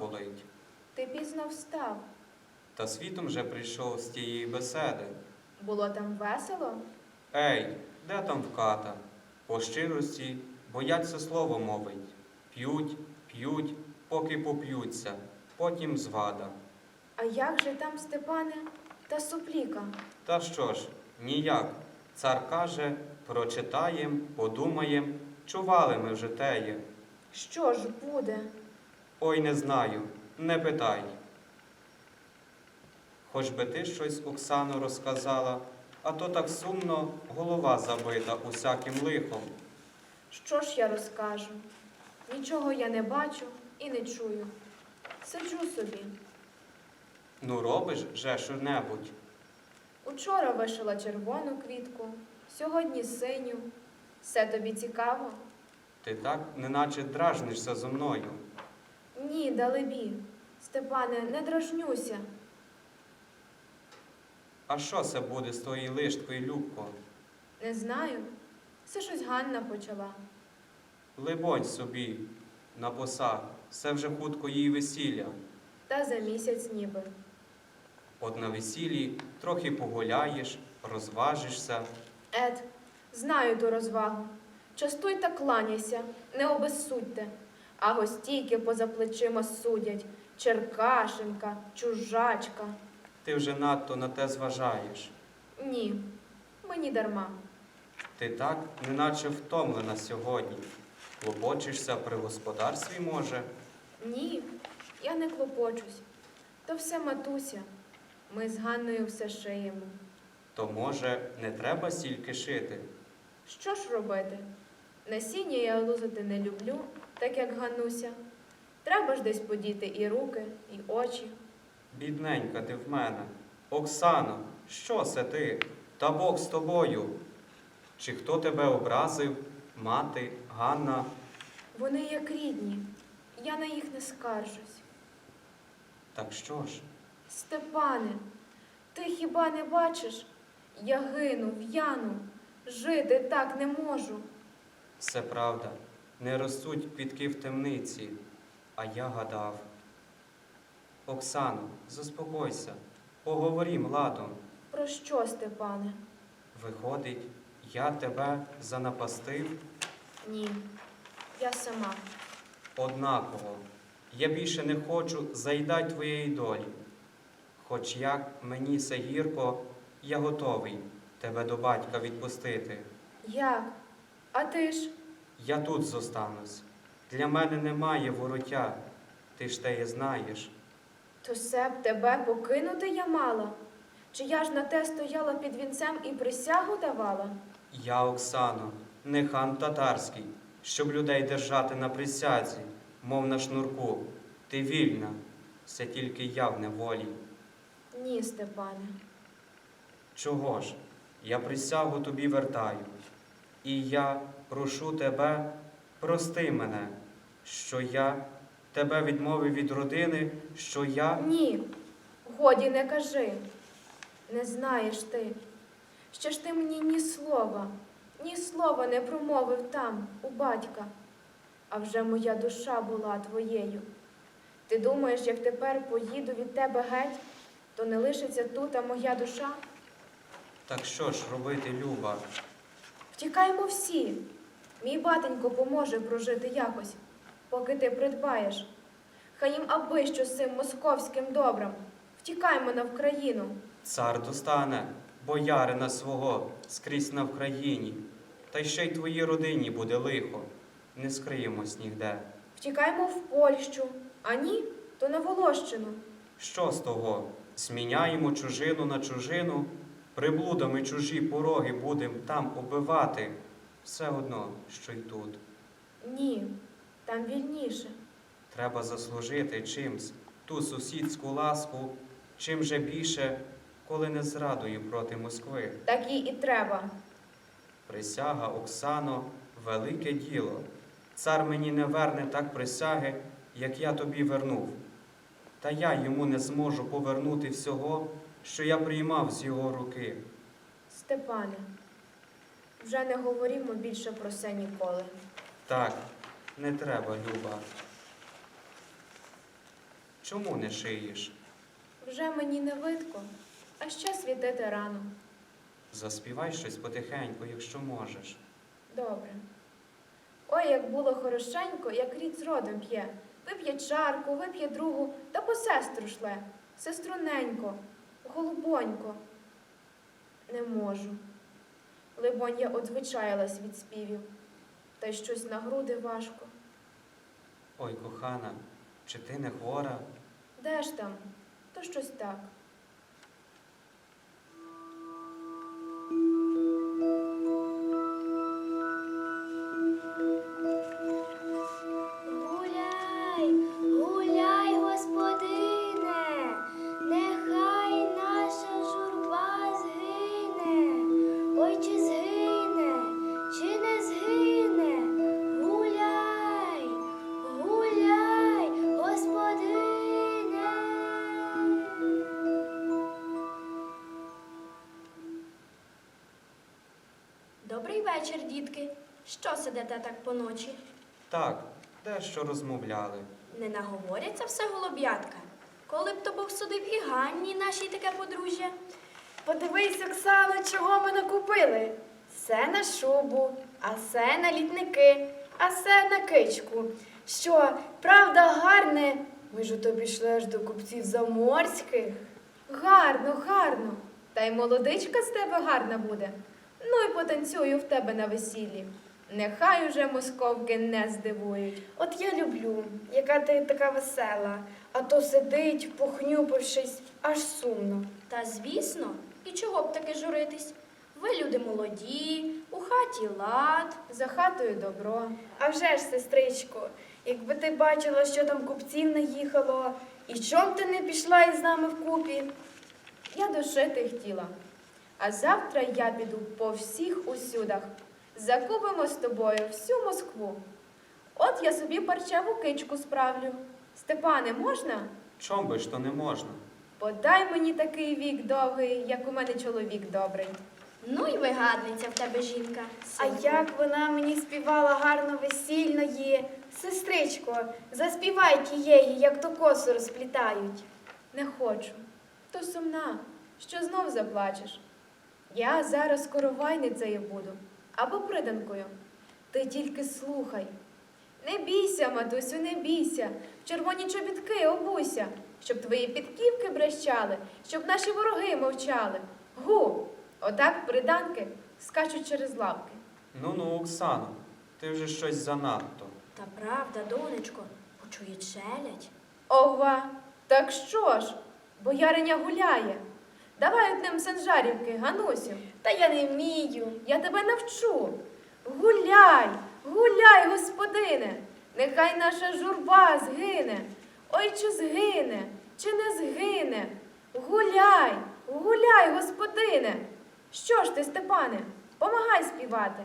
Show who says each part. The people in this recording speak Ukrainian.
Speaker 1: болить.
Speaker 2: Ти пізно встав.
Speaker 1: Та світом вже прийшов з тієї беседи.
Speaker 2: Було там весело?
Speaker 1: Ей, де там вката? По щирості бояться слово мовить. П'ють, п'ють, поки поп'ються, потім звада.
Speaker 2: А як же там, Степане, та супліка?
Speaker 1: Та що ж, ніяк. Цар каже, прочитаєм, подумаєм, чували ми вже теє.
Speaker 2: Що ж буде?
Speaker 1: Ой, не знаю, не питай. Хоч би ти щось Оксану розказала, а то так сумно голова забита усяким лихом.
Speaker 2: Що ж я розкажу? Нічого я не бачу і не чую. Сиджу собі.
Speaker 1: Ну робиш же що-небудь.
Speaker 2: Учора вишила червону квітку, сьогодні синю. Все тобі цікаво?
Speaker 1: Ти так неначе дражнишся зо мною.
Speaker 2: Ні, далебі. Степане, не дражнюся.
Speaker 1: А що це буде з твоєю лишткою, Любко?
Speaker 2: Не знаю. Це щось Ганна почала.
Speaker 1: Либонь собі, на посаг, все вже хутко їй весілля.
Speaker 2: Та за місяць ніби.
Speaker 1: От на весіллі трохи погуляєш, розважишся.
Speaker 2: Ед, знаю ту розвагу. Частуй та кланяйся, не обезсудьте. А гостійки поза плечима судять. Черкашенка, чужачка.
Speaker 1: Ти вже надто на те зважаєш.
Speaker 2: Ні, мені дарма.
Speaker 1: Ти так, неначе втомлена сьогодні. Клопочешся при господарстві, може?
Speaker 2: Ні, я не клопочусь. То все матуся. Ми з Ганною все шиємо.
Speaker 1: То, може, не треба стільки шити?
Speaker 2: Що ж робити? Насіння я лузати не люблю, так як Гануся. Треба ж десь подіти і руки, і очі.
Speaker 1: Бідненька ти в мене. Оксано, що це ти? Та Бог з тобою. Чи хто тебе образив? Мати, Ганна?
Speaker 2: Вони як рідні, я на їх не скаржусь.
Speaker 1: Так що ж?
Speaker 2: Степане, ти хіба не бачиш? Я гину, в'яну, жити так не можу.
Speaker 1: Все правда, не ростуть квітки в темниці, а я гадав. Оксано, заспокойся, поговорім ладом.
Speaker 2: Про що, Степане?
Speaker 1: Виходить, я тебе занапастив
Speaker 2: Ні, я сама.
Speaker 1: однаково. Я більше не хочу заїдать твоєї долі. Хоч як мені це гірко, я готовий тебе до батька відпустити.
Speaker 2: Як? А ти ж?
Speaker 1: Я тут зостанусь. Для мене немає вороття, ти ж те знаєш.
Speaker 2: То се б тебе покинути я мала? Чи я ж на те стояла під вінцем і присягу давала?
Speaker 1: Я, Оксано, не хан татарський, щоб людей держати на присязі, мов на шнурку. Ти вільна, все тільки я в неволі.
Speaker 2: Ні, Степане.
Speaker 1: Чого ж? Я присягу тобі вертаю. І я прошу тебе, прости мене, що я тебе відмовив від родини, що я.
Speaker 2: Ні, годі не кажи. Не знаєш ти. Ще ж ти мені ні слова, ні слова не промовив там, у батька. А вже моя душа була твоєю. Ти думаєш, як тепер поїду від тебе геть, то не лишиться тут, а моя душа?
Speaker 1: Так що ж робити, Люба?
Speaker 2: Втікаймо всі. Мій батенько поможе прожити якось, поки ти придбаєш. Хай їм аби що з цим московським добром. Втікаймо на Вкраїну.
Speaker 1: Цар достане боярина свого скрізь на Вкраїні, та й ще й твоїй родині буде лихо. Не скриємось нігде.
Speaker 2: Втікаймо в Польщу, а ні, то на Волощину.
Speaker 1: Що з того? Зміняємо чужину на чужину, приблудами чужі пороги будем там убивати. Все одно, що й тут.
Speaker 2: Ні, там вільніше.
Speaker 1: Треба заслужити чимсь ту сусідську ласку, чим же більше, коли не зрадою проти Москви.
Speaker 2: Так їй і треба.
Speaker 1: Присяга, Оксано, велике діло. Цар мені не верне так присяги, як я тобі вернув. Та я йому не зможу повернути всього, що я приймав з його руки.
Speaker 2: Степане, вже не говоримо більше про це ніколи.
Speaker 1: Так, не треба, Люба. Чому не шиєш?
Speaker 2: Вже мені не видко, а ще світити рано.
Speaker 1: Заспівай щось потихеньку, якщо можеш.
Speaker 2: Добре. Ой, як було хорошенько, як рід з родом п'є. Вип'є чарку, вип'є другу, та по сестру шле. Сеструненько, голубонько. Не можу. Либонь, я одзвичаїлась від співів, та й щось на груди важко.
Speaker 1: Ой, кохана, чи ти не хвора?
Speaker 2: Де ж там? То щось так.
Speaker 3: Сидите так поночі?
Speaker 1: Так, дещо розмовляли.
Speaker 3: Не наговоряться все голуб'ятка. Коли б то Бог судив і Ганні нашій таке подружжя.
Speaker 4: Подивись, Оксано, чого ми накупили. Все на шубу, а все на літники, а все на кичку. Що, правда, гарне? Ми ж у тобі йшли аж до купців заморських.
Speaker 2: Гарно, гарно. Та й молодичка з тебе гарна буде. Ну й потанцюю в тебе на весіллі. Нехай уже московки не здивують.
Speaker 4: От я люблю, яка ти така весела, а то сидить, похнюпившись, аж сумно.
Speaker 3: Та звісно, і чого б таки журитись? Ви люди молоді, у хаті лад.
Speaker 2: За хатою добро.
Speaker 4: А вже ж, сестричко, якби ти бачила, що там купців наїхало, і чом ти не пішла із нами вкупі?
Speaker 2: Я душити хотіла. А завтра я піду по всіх усюдах. Закупимо з тобою всю Москву. От я собі парчеву кичку справлю. Степане, можна?
Speaker 1: Чом би ж то не можна?
Speaker 2: Подай мені такий вік довгий, як у мене чоловік добрий.
Speaker 3: Ну й вигадниця в тебе жінка.
Speaker 4: А як вона мені співала гарно весільної. Сестричко, заспівай тієї, як то косу розплітають.
Speaker 2: Не хочу. То сумна, що знов заплачеш. Я зараз коровайницею буду або приданкою. Ти тільки слухай. Не бійся, матусю, не бійся. В червоні чобітки обуйся, щоб твої підківки брещали, щоб наші вороги мовчали. Гу! Отак приданки скачуть через лавки.
Speaker 1: Ну ну, Оксано, ти вже щось занадто.
Speaker 3: Та правда, донечко, почує челядь.
Speaker 2: Ова, так що ж? Бояриня гуляє. Давай одним санжарівки, Ганусю.
Speaker 4: Та я не вмію.
Speaker 2: Я тебе навчу. Гуляй, гуляй, господине, нехай наша журба згине. Ой, чи згине, чи не згине. Гуляй, гуляй, господине. Що ж ти, Степане, помагай співати.